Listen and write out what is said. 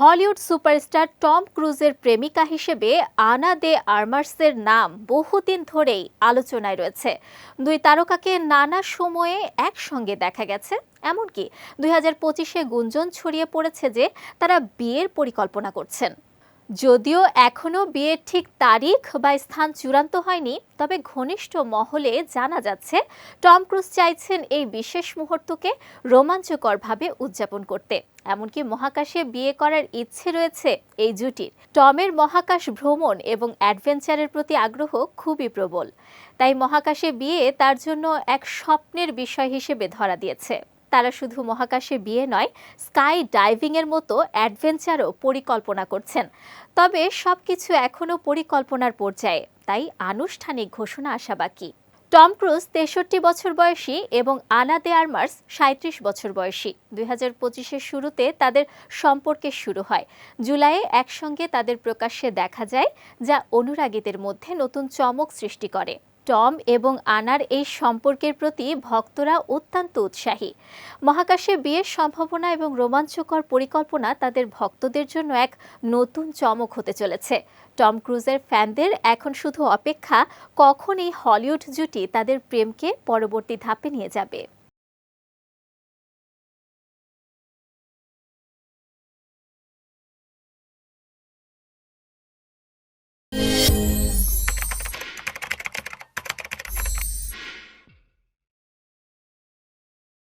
Hollywood superstar Tom ক্রুজের প্রেমিকা হিসেবে আনা দে আর্মার্সের নাম বহুদিন ধরেই আলোচনায় রয়েছে। দুই তারকাকে নানা সময়ে একসঙ্গে দেখা গেছে। এমনকি দুই হাজার পঁচিশে গুঞ্জন ছড়িয়ে পড়েছে যে তারা বিয়ের পরিকল্পনা করছেন। যদিও এখনও বিয়ের ঠিক তারিখ বা স্থান চূড়ান্ত হয়নি, তবে ঘনিষ্ঠ মহলে জানা যাচ্ছে টম ক্রুজ চাইছেন এই বিশেষ মুহূর্তকে রোমাঞ্চকরভাবে উদযাপন করতে। এমনকি মহাকাশে বিয়ে করার ইচ্ছে রয়েছে এই জুটির। টমের মহাকাশ ভ্রমণ এবং অ্যাডভেঞ্চারের প্রতি আগ্রহ খুবই প্রবল। তাই মহাকাশে বিয়ে তার জন্য এক স্বপ্নের বিষয় হিসেবে ধরা দিয়েছে। তারা শুধু মহাকাশে বিয়ে নয়, স্কাই ডাইভিংয়ের মতো অ্যাডভেঞ্চারও পরিকল্পনা করছেন। তবে সবকিছু এখনও পরিকল্পনার পর্যায়ে, তাই আনুষ্ঠানিক ঘোষণা আসা বাকি। টম ক্রুজ তেষট্টি বছর বয়সী এবং আনা দে আর্মার্স সাঁত্রিশ বছর বয়সী। দুই হাজার পঁচিশের শুরুতে তাদের সম্পর্কে শুরু হয়। জুলাইয়ে একসঙ্গে তাদের প্রকাশ্যে দেখা যায়, যা অনুরাগীদের মধ্যে নতুন চমক সৃষ্টি করে। টম এবং আনার এই সম্পর্কের প্রতি ভক্তরা অত্যন্ত উৎসাহী। মহাকাশে বিয়ের সম্ভাবনা এবং রোমাঞ্চকর পরিকল্পনা তাদের ভক্তদের জন্য এক নতুন চমক হতে চলেছে। টম ক্রুজের ফ্যানদের এখন শুধু অপেক্ষা, কখন এই হলিউড জুটি তাদের প্রেমকে পরবর্তী ধাপে নিয়ে যাবে।